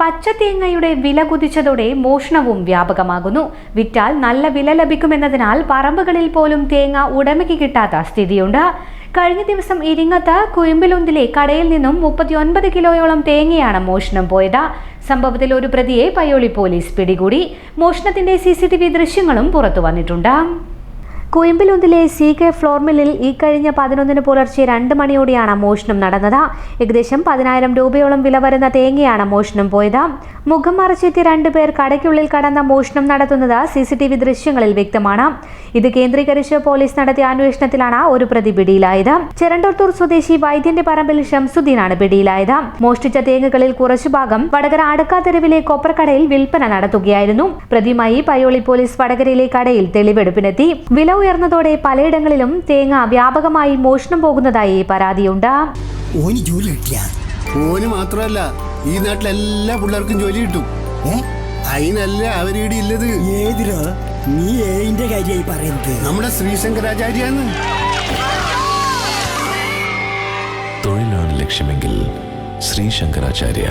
പച്ചതേങ്ങയുടെ വില കുതിച്ചതോടെ മോഷണവും വ്യാപകമാകുന്നു. വിറ്റാൽ നല്ല വില ലഭിക്കുമെന്നതിനാൽ പറമ്പുകളിൽ പോലും തേങ്ങ ഉടമയ്ക്ക് കിട്ടാത്ത സ്ഥിതിയുണ്ട്. കഴിഞ്ഞ ദിവസം ഇരിങ്ങത്ത് കുയമ്പിലുന്തിലെ കടയിൽ നിന്നും മുപ്പത്തിയൊൻപത് കിലോയോളം തേങ്ങയാണ് മോഷണം പോയത്. സംഭവത്തിൽ ഒരു പ്രതിയെ പയ്യോളി പോലീസ് പിടികൂടി. മോഷണത്തിന്റെ സി ദൃശ്യങ്ങളും പുറത്തു വന്നിട്ടുണ്ട്. കുയമ്പിലുന്തിലെ സി കെ ഫ്ലോർ മില്ലിൽ ഈ കഴിഞ്ഞ പതിനൊന്നിന് പുലർച്ചെ രണ്ട് മണിയോടെയാണ് മോഷണം നടന്നത്. ഏകദേശം പതിനായിരം രൂപയോളം വില വരുന്ന തേങ്ങയാണ് മോഷണം പോയത്. മുഖം മറച്ചെത്തിയ രണ്ടുപേർ കടയ്ക്കുള്ളിൽ കടന്ന മോഷണം നടത്തുന്നത് സി സി ടി വി ദൃശ്യങ്ങളിൽ വ്യക്തമാണ്. ഇത് കേന്ദ്രീകരിച്ച് പോലീസ് നടത്തിയ അന്വേഷണത്തിലാണ് ഒരു പ്രതി പിടിയിലായത്. ചെരണ്ടോത്തൂർ സ്വദേശി വൈദ്യന്റെ പറമ്പിൽ ഷംസുദ്ദീനാണ് പിടിയിലായത്. മോഷ്ടിച്ച തേങ്ങകളിൽ കുറച്ചു ഭാഗം വടകര അടുക്കാതെരുവിലെ കൊപ്രക്കടയിൽ വിൽപ്പന നടത്തുകയായിരുന്നു. പ്രതിയുമായി പയ്യോളി പോലീസ് വടകരയിലെ കടയിൽ തെളിവെടുപ്പിനെത്തി. വില ഉയർന്നതോടെ പലയിടങ്ങളിലും തേങ്ങ വ്യാപകമായി മോഷണം പോകുന്നതായി പരാതിയുണ്ട്. ഓന് ജോലി കിട്ടിയ? ഓന് മാത്രമല്ല ഈ നാട്ടിലെ എല്ലാ പിള്ളേർക്കും ജോലി കിട്ടും. അതിനല്ല അവരീടെ ഇല്ലത്. ഏതിരോ നീ ഏതിന്റെ കാര്യമായി പറയുന്നത്. നമ്മുടെ ശ്രീശങ്കരാചാര്യാണ്. തൊഴിലാണ് ലക്ഷ്യമെങ്കിൽ ശ്രീ ശങ്കരാചാര്യ